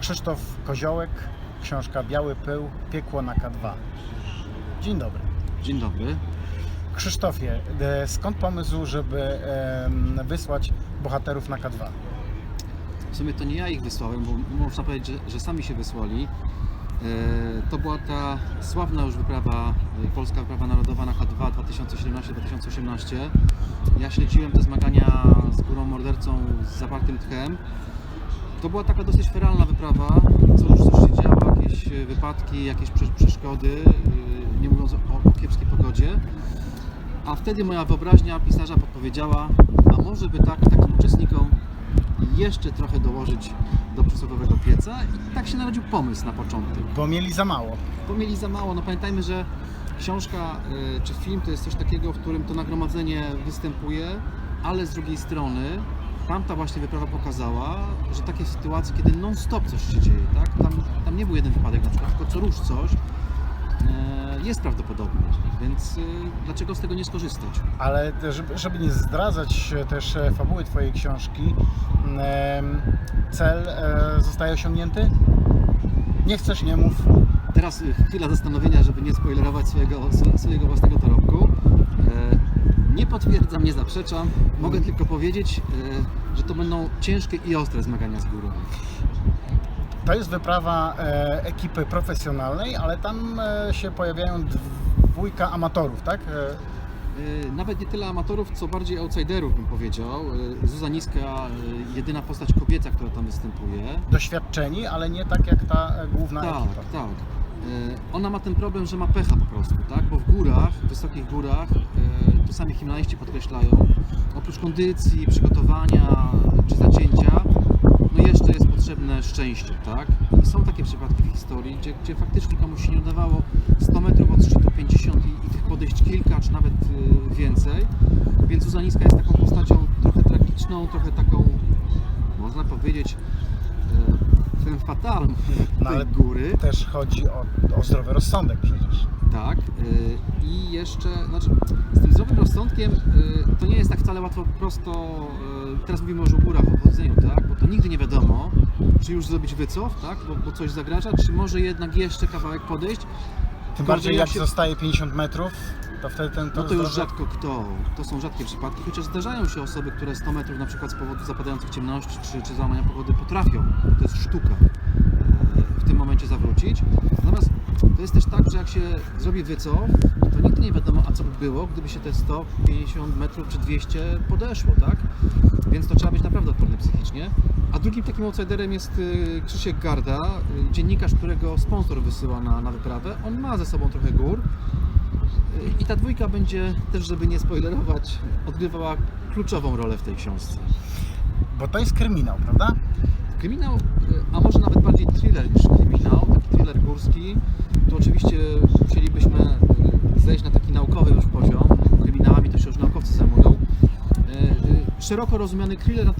Krzysztof Koziołek, książka Biały Pył, Piekło na K2. Dzień dobry. Dzień dobry. Krzysztofie, e, skąd pomysł, żeby wysłać bohaterów na K2? W sumie to nie ja ich wysłałem, bo można powiedzieć, że, że sami się wysłali. E, To była ta sławna już wyprawa, e, polska wyprawa narodowa na H2 2017-2018. Ja śledziłem te zmagania z górą mordercą z zapartym tchem. To była taka dosyć feralna wyprawa, co już coś się działo, jakieś e, wypadki, jakieś prze- przeszkody, e, nie mówiąc o, o kiepskiej pogodzie. A wtedy moja wyobraźnia pisarza podpowiedziała, a może by tak takim uczestnikom jeszcze trochę dołożyć do przysłowiowego pieca i tak się narodził pomysł na początek. Bo mieli za mało. Bo mieli za mało, no pamiętajmy, że książka y, czy film to jest coś takiego, w którym to nagromadzenie występuje, ale z drugiej strony tamta właśnie wyprawa pokazała, że takie sytuacje, kiedy non-stop coś się dzieje, tak? Tam, tam nie był jeden wypadek na przykład, tylko co rusz coś, y, jest prawdopodobny, więc y, dlaczego z tego nie skorzystać? Ale żeby, nie zdradzać e, też e, fabuły Twojej książki, cel e, zostaje osiągnięty? Nie chcesz, nie mów. Teraz chwila zastanowienia, żeby nie spoilerować swojego, swo- swojego własnego dorobku. E, Nie potwierdzam, nie zaprzeczam. Mogę tylko powiedzieć, e, że to będą ciężkie i ostre zmagania z górą. To jest wyprawa e, ekipy profesjonalnej, ale tam e, się pojawiają dwójka amatorów, tak? E, E, Nawet nie tyle amatorów, co bardziej outsiderów bym powiedział. E, Zuza Niska, e, jedyna postać kobieca, która tam występuje. doświadczeni, ale nie tak jak ta e, główna Tak, ekipa. tak. E, Ona ma ten problem, że ma pecha po prostu, tak? Bo w górach, w wysokich górach, e, to sami himalajiści podkreślają, oprócz kondycji, przygotowania czy zacięcia, no jeszcze jest potrzebne szczęście, tak? I są takie przypadki w historii, gdzie, gdzie faktycznie komuś się nie udawało 100 metrów od szczytu 50 i, i tych podejść kilka, czy nawet e, więcej. Więc Zuzaniska jest taką postacią trochę tragiczną, trochę taką, można powiedzieć, e, femme fatale No, ale- góry. Też chodzi o, o zdrowy rozsądek przecież. Tak. y, I jeszcze, znaczy, z tym zdrowym rozsądkiem y, to nie jest tak wcale łatwo prosto. y, Teraz mówimy o górach, o chodzeniu, tak? Bo to nigdy nie wiadomo, czy już zrobić wycof, tak? Bo, bo coś zagraża, czy może jednak jeszcze kawałek podejść. Tym bardziej jak się- zostaje 50 metrów, to wtedy ten No to już zdrowy- rzadko kto. To są rzadkie przypadki, chociaż zdarzają się osoby, które 100 metrów na przykład z powodu zapadających ciemności czy, czy załamania pogody potrafią. To jest sztuka tym momencie zawrócić. Natomiast to jest też tak, że jak się zrobi wycof, to nigdy nie wiadomo, a co by było, gdyby się te 150 metrów czy 200 podeszło, tak? Więc to trzeba być naprawdę odporny psychicznie. A drugim takim outsiderem jest y, Krzysiek Garda, y, dziennikarz, którego sponsor wysyła na, na wyprawę. On ma ze sobą trochę gór. Y, I ta dwójka będzie też, żeby nie spoilerować, odgrywała kluczową rolę w tej książce. Bo to jest kryminał, prawda? Kryminał, a może nawet bardziej thriller niż kryminał, taki thriller górski, to oczywiście musielibyśmy y, zejść na taki naukowy już poziom. Kryminałami to się już naukowcy zajmują. Y, y, Szeroko rozumiany thriller,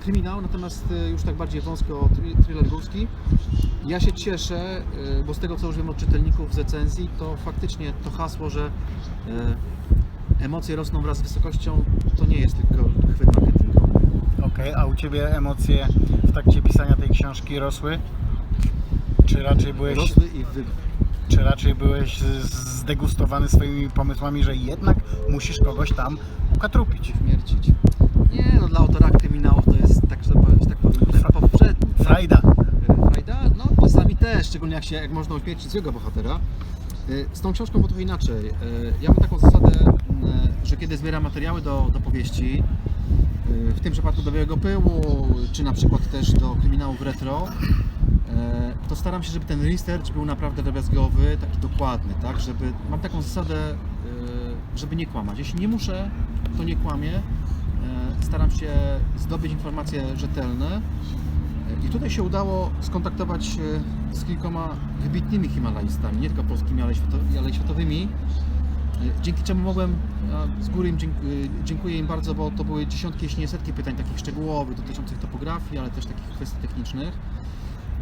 kryminał, natomiast już tak bardziej wąsko thri- thriller górski. Ja się cieszę, bo z tego co już wiem od czytelników z recenzji, to faktycznie to hasło, że emocje rosną wraz z wysokością, to nie jest tylko chwyt marketingowy. Okej, a u Ciebie emocje trakcie pisania tej książki rosły? Czy raczej byłeś, Rosły i wy... czy raczej byłeś zdegustowany swoimi pomysłami, że jednak musisz kogoś tam ukatrupić? śmiercić. Nie, no dla autora kryminałów to jest, tak, że powiem, że tak powiem, Fra- tak? Frajda. E, Frajda? No czasami też, szczególnie jak, się, jak można uśmiercić złego bohatera. E, Z tą książką było trochę inaczej. E, Ja mam taką zasadę, m, że kiedy zbieram materiały do, do powieści, w tym przypadku do Białego Pyłu, czy na przykład też do kryminałów retro, e, to staram się, żeby ten research był naprawdę drobiazgowy, taki dokładny, tak? Żeby, mam taką zasadę, e, żeby nie kłamać. Jeśli nie muszę, to nie kłamię. E, Staram się zdobyć informacje rzetelne. I tutaj się udało skontaktować z kilkoma wybitnymi himalajstami, nie tylko polskimi, ale światowymi. Dzięki czemu mogłem, z góry im y, dziękuję im bardzo, bo to były dziesiątki, jeśli nie setki pytań takich szczegółowych dotyczących topografii, ale też takich kwestii technicznych.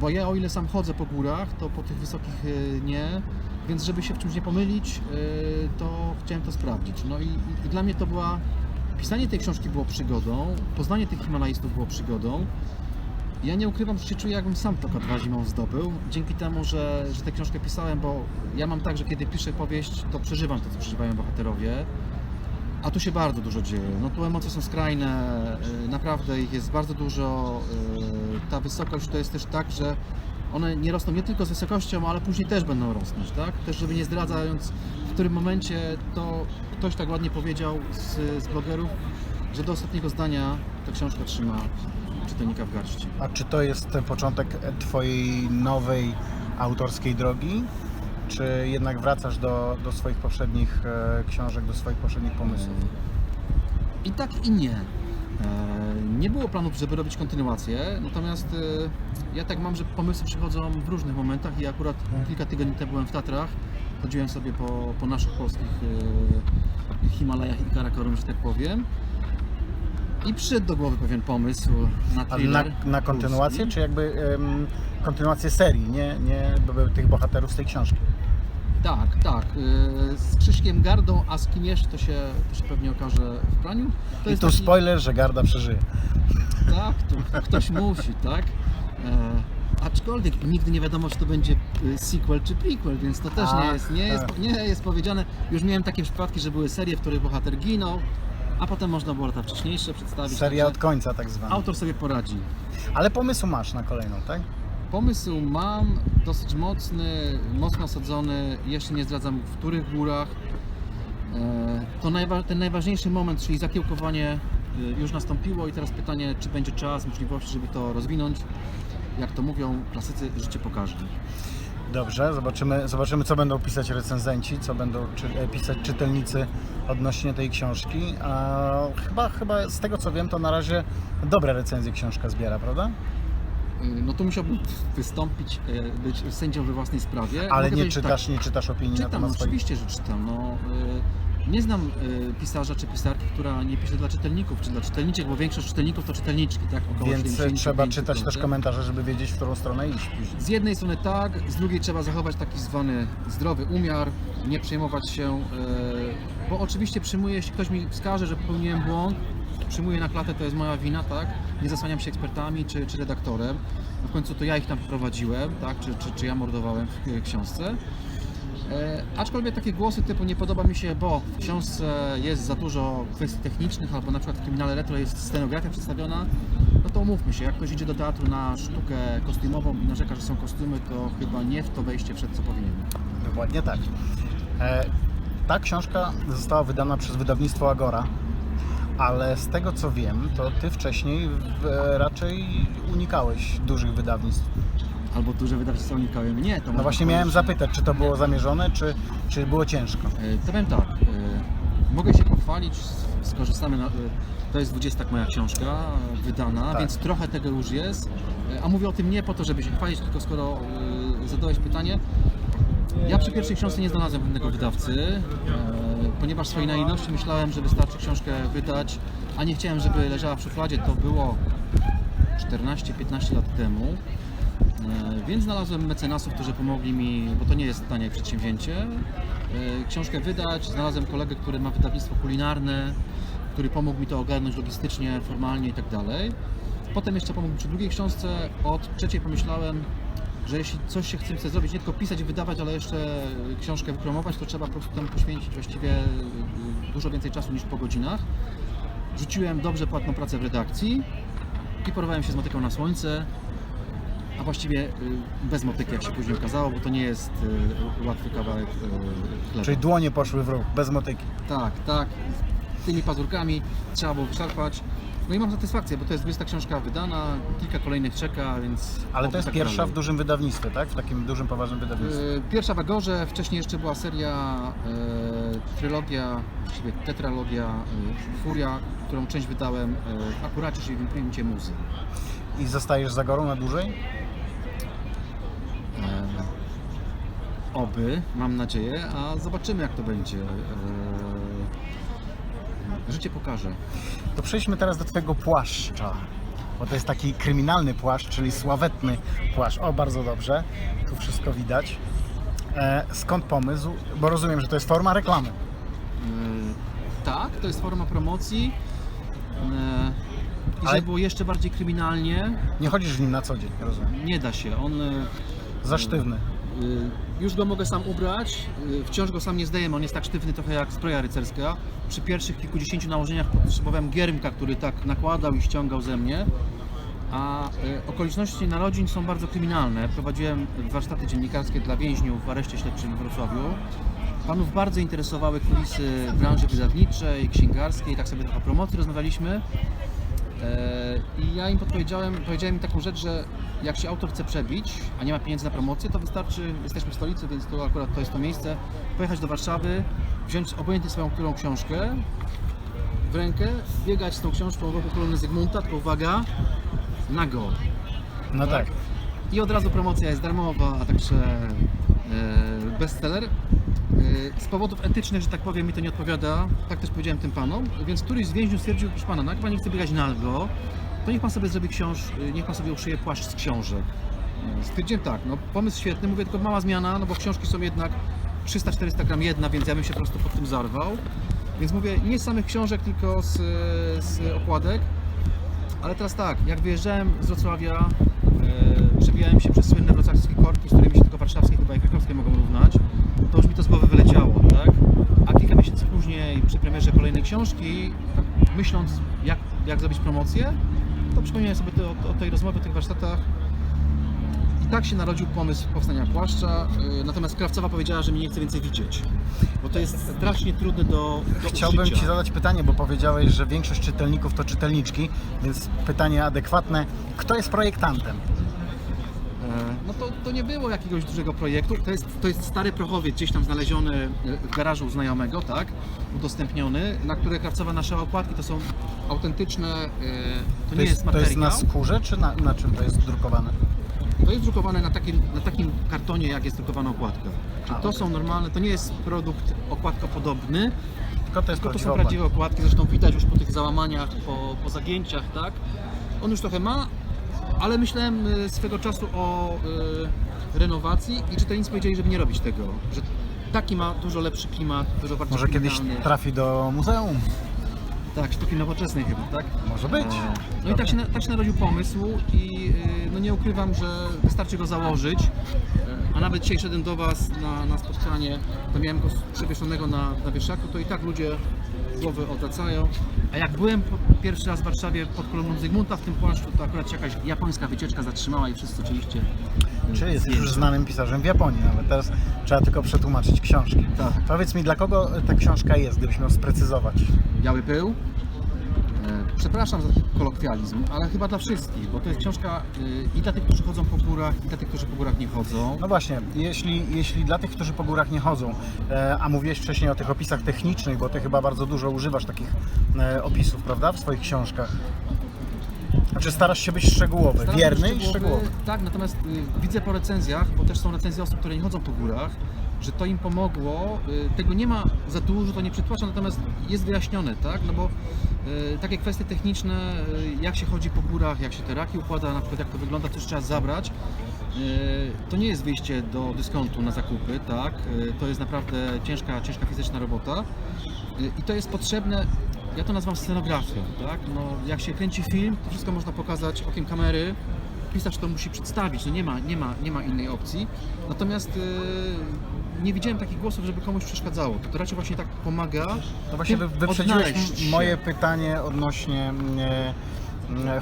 Bo ja o ile sam chodzę po górach, to po tych wysokich y, nie, więc żeby się w czymś nie pomylić, y, to chciałem to sprawdzić. No i, i dla mnie to była, pisanie tej książki było przygodą, poznanie tych himalajstów było przygodą, Ja nie ukrywam, że się czuję, jakbym sam to dwa zimą zdobył. Dzięki temu, że, że tę książkę pisałem, bo ja mam tak, że kiedy piszę powieść, to przeżywam to, co przeżywają bohaterowie. A tu się bardzo dużo dzieje. No tu emocje są skrajne, y, naprawdę ich jest bardzo dużo. y, Ta wysokość to jest też tak, że one nie rosną nie tylko z wysokością, ale później też będą rosnąć, tak? Też żeby nie zdradzając, w którym momencie to ktoś tak ładnie powiedział z, z blogerów, że do ostatniego zdania ta książka trzyma czytelnika w garści. A czy to jest ten początek Twojej nowej autorskiej drogi? Czy jednak wracasz do, do swoich poprzednich e, książek, do swoich poprzednich pomysłów? I tak i nie. E, Nie było planów, żeby robić kontynuację, natomiast e, ja tak mam, że pomysły przychodzą w różnych momentach i akurat kilka tygodni temu byłem w Tatrach, chodziłem sobie po, po naszych polskich Himalajach i Karakorum, że tak powiem. I przyszedł do głowy pewien pomysł na A na, thriller. na kontynuację, czy jakby em, kontynuację serii, nie, nie tych bohaterów z tej książki? Tak, tak. e, Z Krzyśkiem Gardą, a z kim jeszcze to się, to się pewnie okaże w praniu. To I tu taki- spoiler, że Garda przeżyje. Tak, to ktoś musi, tak? E, aczkolwiek nigdy nie wiadomo, czy to będzie y, sequel czy prequel, więc to też nie Ach, jest, nie jest, tak. nie jest powiedziane. Już miałem takie przypadki, że były serie, w których bohater ginął, a potem można było lata wcześniejsze przedstawić. Seria od końca tak zwana. Autor sobie poradzi. Ale pomysł masz na kolejną, tak? Pomysł mam dosyć mocny, mocno osadzony, jeszcze nie zdradzam w których górach. E, To najwa- ten najważniejszy moment, czyli zakiełkowanie y, już nastąpiło i teraz pytanie, czy będzie czas, możliwości, żeby to rozwinąć. Jak to mówią klasycy, życie pokaże. Dobrze, zobaczymy, zobaczymy co będą pisać recenzenci, co będą czy, e, pisać czytelnicy odnośnie tej książki. A chyba, chyba z tego co wiem, to na razie dobre recenzje książka zbiera, prawda? No to musiałbym wystąpić, y, być sędzią we własnej sprawie. Ale Mogę nie czytasz, nie czytasz opinii na Czytam, temat swoich... oczywiście, że czytam. No, y, nie znam y, pisarza czy pisarki, która nie pisze dla czytelników, czy dla czytelniczek, bo większość czytelników to czytelniczki, tak? Około Więc 75%. trzeba czytać też komentarze, żeby wiedzieć, w którą stronę iść później. Z jednej strony tak, z drugiej trzeba zachować taki zwany zdrowy umiar, nie przejmować się, y, bo oczywiście przyjmuję, jeśli ktoś mi wskaże, że popełniłem błąd, przyjmuję na klatę, to jest moja wina, tak? Nie zasłaniam się ekspertami czy, czy redaktorem. W końcu to ja ich tam prowadziłem, tak? Czy, czy, czy ja mordowałem w książce. E, aczkolwiek takie głosy typu nie podoba mi się, bo w książce jest za dużo kwestii technicznych, albo na przykład w kryminale retro jest scenografia przedstawiona, no to umówmy się, jak ktoś idzie do teatru na sztukę kostiumową i narzeka, że są kostiumy, to chyba nie w to wejście wszedł, co powinien. Dokładnie tak. E, ta książka została wydana przez wydawnictwo Agora, ale z tego co wiem, to ty wcześniej w, raczej unikałeś dużych wydawnictw. Albo duże wydawnictwa unikały mnie. To No właśnie miałem zapytać, czy to było zamierzone, czy, czy było ciężko. E, To powiem tak, e, mogę się pochwalić, s- skorzystamy, na, e, to jest 20 moja książka e, wydana, Tak. więc trochę tego już jest, E, a mówię o tym nie po to, żeby się chwalić, tylko skoro e, zadałeś pytanie, ja przy pierwszej książce nie znalazłem pewnego wydawcy, e, ponieważ w swojej naiwności myślałem, że wystarczy książkę wydać, a nie chciałem, żeby leżała w szufladzie, to było 14-15 lat temu. E, Więc znalazłem mecenasów, którzy pomogli mi, bo to nie jest tanie przedsięwzięcie, e, książkę wydać. Znalazłem kolegę, który ma wydawnictwo kulinarne, który pomógł mi to ogarnąć logistycznie, formalnie i tak dalej. Potem jeszcze pomógł mi przy drugiej książce. Od trzeciej pomyślałem, że jeśli coś się chce zrobić, nie tylko pisać i wydawać, ale jeszcze książkę wypromować, to trzeba po prostu temu poświęcić właściwie dużo więcej czasu niż po godzinach. Rzuciłem dobrze płatną pracę w redakcji i porwałem się z motyką na słońce, a właściwie y, bez motyki, jak się później okazało, bo to nie jest y, łatwy kawałek y, chleba. Czyli dłonie poszły w ruch, bez motyki. Tak, tak. Tymi pazurkami trzeba było wyszarpać. No i mam satysfakcję, bo to jest 20 książka wydana, kilka kolejnych czeka, więc... Ale to jest tak pierwsza dalej. w dużym wydawnictwie, tak? W takim dużym, poważnym wydawnictwie. Pierwsza w Agorze, wcześniej jeszcze była seria, y, trylogia, właściwie tetralogia, Furia, którą część wydałem y, w akuracie, czyli w imprincie muzy. I zostajesz za gorą na dłużej? Oby, mam nadzieję, a zobaczymy jak to będzie. E, Życie pokaże. To przejdźmy teraz do Twojego płaszcza. Bo to jest taki kryminalny płaszcz, czyli sławetny płaszcz. O, bardzo dobrze. Tu wszystko widać. E, skąd pomysł? Bo rozumiem, że to jest forma reklamy. E, Tak, to jest forma promocji. E, i Ale- żeby było jeszcze bardziej kryminalnie, Nie chodzisz w nim na co dzień, rozumiem. nie da się. On y, Za sztywny. y, już go mogę sam ubrać, y, wciąż go sam nie zdejmę, on jest tak sztywny trochę jak zbroja rycerska. Przy pierwszych kilkudziesięciu nałożeniach potrzebowałem giermka, który tak nakładał i ściągał ze mnie. A y, okoliczności narodzin są bardzo kryminalne. Prowadziłem warsztaty dziennikarskie dla więźniów w areszcie śledczym w Wrocławiu. Panów bardzo interesowały kulisy branży wydawniczej, księgarskiej, tak sobie trochę promocji rozmawialiśmy. E, I ja im podpowiedziałem, powiedziałem im taką rzecz, że jak się autor chce przebić, a nie ma pieniędzy na promocję, to wystarczy, jesteśmy w stolicy, więc to akurat to jest to miejsce, pojechać do Warszawy, wziąć obojętnie swoją którą książkę w rękę, biegać z tą książką wokół kolumny Zygmunta, tylko uwaga, nago. No tak. I od razu promocja jest darmowa, a także e, bestseller. E, z powodów etycznych, że tak powiem, mi to nie odpowiada, tak też powiedziałem tym panom, więc któryś z więźniów stwierdził, proszę pana, no jak pan nie chce biegać nago, to niech pan sobie zrobi książ, niech pan sobie uszyje płaszcz z książek. E, Stwierdziłem tak, no pomysł świetny, mówię tylko mała zmiana, no bo książki są jednak 300-400 gram jedna, więc ja bym się po prostu pod tym zarwał. Więc mówię, nie z samych książek, tylko z, z okładek. Ale teraz tak, jak wyjeżdżałem z Wrocławia, przebijałem się przez słynne wrocławskie korki, z którymi się tylko warszawskie chyba i krakowskie mogą równać, to już mi to z głowy wyleciało, tak? A kilka miesięcy później, przy premierze kolejnej książki, tak myśląc jak, jak zrobić promocję, to przypomniałem sobie o, o tej rozmowie, o tych warsztatach. I tak się narodził pomysł powstania płaszcza, e, natomiast krawcowa powiedziała, że mnie nie chce więcej widzieć, bo to jest strasznie trudne do, do Chciałbym użycia. Ci zadać pytanie, bo powiedziałeś, że większość czytelników to czytelniczki, więc pytanie adekwatne. Kto jest projektantem? No to, to nie było jakiegoś dużego projektu. To jest, to jest stary prochowiec, gdzieś tam znaleziony e, w garażu znajomego, tak? Udostępniony, na które krawcowa nasze okładki to są autentyczne, e, to, To nie jest, jest, to jest materiał. na skórze, czy na, na czym to jest drukowane? To jest drukowane na takim, na takim kartonie, jak jest drukowana okładka. Czyli A, to są normalne, to nie jest produkt okładkopodobny, Tylko to jest tylko to są prawdziwe okładki, zresztą widać już po tych załamaniach, po, po zagięciach, tak? On już trochę ma, ale myślałem y, swego czasu o y, renowacji i czytelnicy powiedzieli, żeby nie robić tego, że taki ma dużo lepszy klimat, dużo bardziej Może kiedyś trafi do muzeum. Tak, sztuki nowoczesnej chyba, tak? Może być. No i tak się, tak się narodził pomysł i y, no nie ukrywam, że wystarczy go założyć. A nawet dzisiaj szedłem do Was na, na spotkanie, to miałem go przewieszonego na, na wieszaku, to i tak ludzie głowy odwracają. A jak byłem pierwszy raz w Warszawie pod kolumną Zygmunta w tym płaszczu, to akurat jakaś japońska wycieczka zatrzymała i wszyscy oczywiście y, Czy jest już znanym pisarzem w Japonii nawet. Teraz trzeba tylko przetłumaczyć książki. Tak. Powiedz mi, dla kogo ta książka jest, gdybyś miał sprecyzować? Biały pył. Przepraszam za kolokwializm, ale chyba dla wszystkich, bo to jest książka y, i dla tych, którzy chodzą po górach, i dla tych, którzy po górach nie chodzą. No właśnie, jeśli, jeśli dla tych, którzy po górach nie chodzą, e, a mówiłeś wcześniej o tych opisach technicznych, bo ty chyba bardzo dużo używasz takich e, opisów, prawda, w swoich książkach. Czy starasz się być szczegółowy, Staram się wierny być i szczegółowy? Tak, natomiast y, widzę po recenzjach, bo też są recenzje osób, które nie chodzą po górach, że to im pomogło. Y, tego nie ma za dużo, to nie przytłacza, natomiast jest wyjaśnione, tak? No bo y, takie kwestie techniczne, y, jak się chodzi po górach, jak się te raki układa, na przykład jak to wygląda, co trzeba zabrać. y, To nie jest wyjście do dyskontu na zakupy, tak? Y, To jest naprawdę ciężka, ciężka fizyczna robota. Y, I to jest potrzebne, ja to nazywam scenografią, tak? No, jak się kręci film, to wszystko można pokazać okiem kamery, pisarz to musi przedstawić, no nie ma, nie ma, nie ma innej opcji. Natomiast y, nie widziałem takich głosów, żeby komuś przeszkadzało. To, to raczej właśnie tak pomaga. No właśnie wy, wyprzedziłeś odnaleźć się. moje pytanie odnośnie e, e,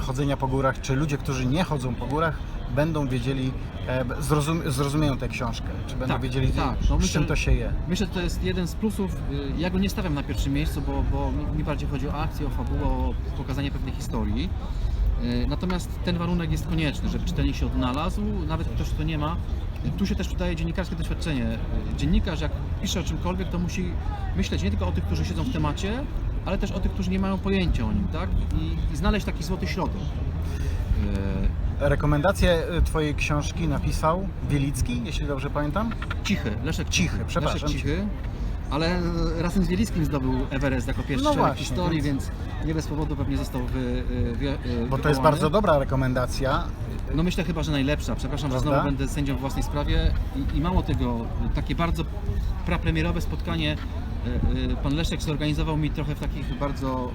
chodzenia po górach. Czy ludzie, którzy nie chodzą po górach, będą wiedzieli, e, zrozum, zrozumieją tę książkę? Czy będą Tak, wiedzieli, tak. z No myślę, czym to się je? Myślę, że to jest jeden z plusów. y, Ja go nie stawiam na pierwszym miejscu, bo, bo mi- bardziej chodzi o akcję, o fabułę, o pokazanie pewnej historii. Y, Natomiast ten warunek jest konieczny, żeby czytelnik się odnalazł, nawet ktoś, kto nie ma. Tu się też przydaje dziennikarskie doświadczenie. Y, Dziennikarz, jak pisze o czymkolwiek, to musi myśleć nie tylko o tych, którzy siedzą w temacie, ale też o tych, którzy nie mają pojęcia o nim, tak? I, i znaleźć taki złoty środek. Y, Rekomendację e, Twojej książki napisał Wielicki, jeśli dobrze pamiętam. Cichy, Leszek Cichy, przepraszam. Leszek Cichy. Ale razem z Wielickim zdobył Everest jako pierwszy No właśnie, historii, więc- więc nie bez powodu pewnie został wy, wy, wy, Bo to jest bardzo dobra rekomendacja. No myślę chyba, że najlepsza. Przepraszam, że Prawda? znowu będę sędzią w własnej sprawie. I, I mało tego, takie bardzo prapremierowe spotkanie e, e, pan Leszek zorganizował mi trochę w takich bardzo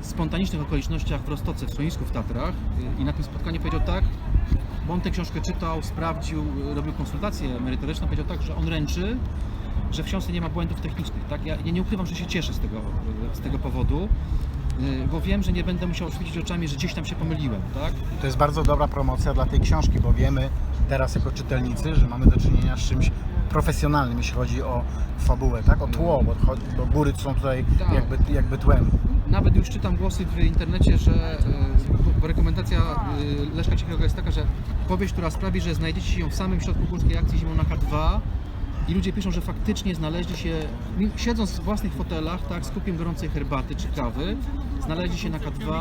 e, spontanicznych okolicznościach w Roztoce, w schronisku w Tatrach e, i na tym spotkaniu powiedział tak, bo on tę książkę czytał, sprawdził, e, robił konsultacje merytoryczne, powiedział tak, że on ręczy, że w książce nie ma błędów technicznych. Tak? Ja, nie ukrywam, że się cieszę z tego, z tego powodu, e, bo wiem, że nie będę musiał świecić oczami, że gdzieś tam się pomyliłem. Tak? To jest bardzo dobra promocja dla tej książki, bo wiemy teraz jako czytelnicy, że mamy do czynienia z czymś profesjonalnym, jeśli chodzi o fabułę, tak? O tło, bo, bo góry są tutaj Tak. jakby, jakby tłem. Nawet już czytam głosy w internecie, że e, bo- rekomendacja e, Leszka Cichego jest taka, że powieść, która sprawi, że znajdziecie się w samym środku górskiej akcji zimą na K2 i ludzie piszą, że faktycznie znaleźli się, siedząc w własnych fotelach, tak, z kupiem gorącej herbaty czy kawy, znaleźli się na K2.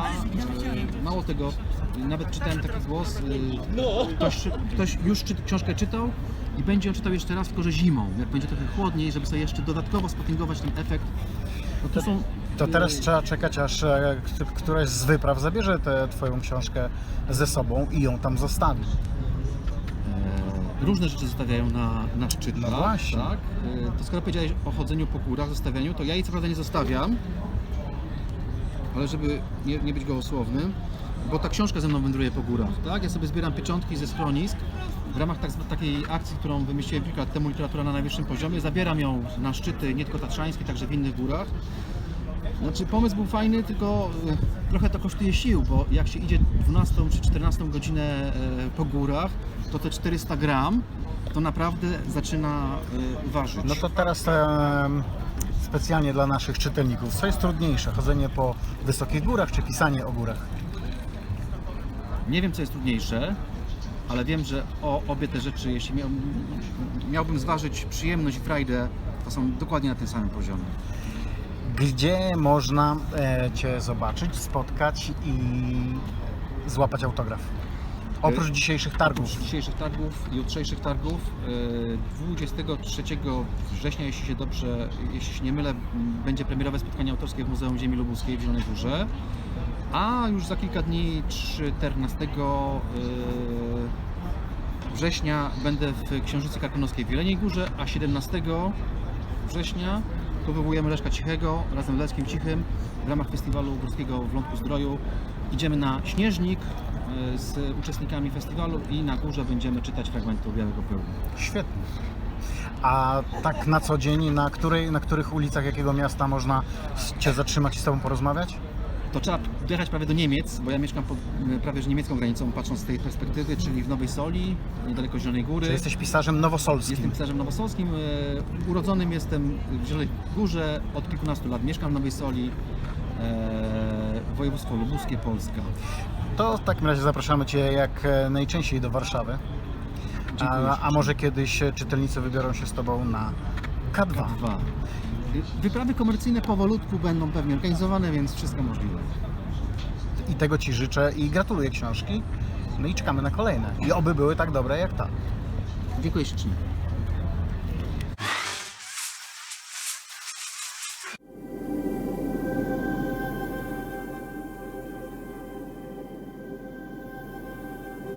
E, mało tego, nawet czytałem taki głos, e, ktoś, ktoś już czy, książkę czytał i będzie ją czytał jeszcze raz, tylko że zimą, jak będzie trochę chłodniej, żeby sobie jeszcze dodatkowo spotęgować ten efekt. No to są To teraz trzeba czekać, aż e, kt- któraś z wypraw zabierze tę twoją książkę ze sobą i ją tam zostawi. E, różne rzeczy zostawiają na, na szczytach. No właśnie. Tak? E, To skoro powiedziałeś o chodzeniu po górach, zostawianiu, to ja jej co prawda nie zostawiam, ale żeby nie, nie być gołosłownym, bo ta książka ze mną wędruje po górach. Tak? Ja sobie zbieram pieczątki ze schronisk w ramach tak, takiej akcji, którą wymyśliłem kilka lat temu, literatura na najwyższym poziomie. Zabieram ją na szczyty nie tylko tatrzańskie, także w innych górach. Znaczy pomysł był fajny, tylko e, trochę to kosztuje sił, bo jak się idzie 12 czy 14 godzinę e, po górach, to te 400 gram to naprawdę zaczyna e, ważyć. No to teraz specjalnie dla naszych czytelników, co jest trudniejsze, chodzenie po wysokich górach czy pisanie o górach? Nie wiem co jest trudniejsze, ale wiem, że o, obie te rzeczy, jeśli miał, miałbym zważyć przyjemność i frajdę, to są dokładnie na tym samym poziomie. Gdzie można e, Cię zobaczyć, spotkać i złapać autograf? Oprócz dzisiejszych targów. Oprócz dzisiejszych targów, jutrzejszych targów, e, 23 września, jeśli się dobrze, jeśli się nie mylę, będzie premierowe spotkanie autorskie w Muzeum Ziemi Lubuskiej w Zielonej Górze, a już za kilka dni, 14 e, września będę w Księżycy Karkonoskiej w Jeleniej Górze, a 17 września powołujemy Leszka Cichego razem z Leszkiem Cichym w ramach festiwalu górskiego w Lądku Zdroju. Idziemy na Śnieżnik e, z uczestnikami festiwalu i na górze będziemy czytać fragmenty Białego Pioru. Świetnie. A tak na co dzień, na, której, na których ulicach jakiego miasta można Cię zatrzymać i z Tobą porozmawiać? To trzeba dojechać prawie do Niemiec, bo ja mieszkam pod, e, prawie że niemiecką granicą, patrząc z tej perspektywy, czyli w Nowej Soli, niedaleko Zielonej Góry. Czy jesteś pisarzem nowosolskim? Jestem pisarzem nowosolskim. e, Urodzonym jestem w Zielonej Górze od kilkunastu lat. Mieszkam w Nowej Soli, e, województwo lubuskie, Polska. To w takim razie zapraszamy Cię jak najczęściej do Warszawy. A, a może kiedyś czytelnicy wybiorą się z Tobą na K2. Dwa. Wyprawy komercyjne powolutku będą pewnie organizowane, więc wszystko możliwe. I tego Ci życzę i gratuluję książki. No i czekamy na kolejne. I oby były tak dobre jak ta. Dziękuję ślicznie.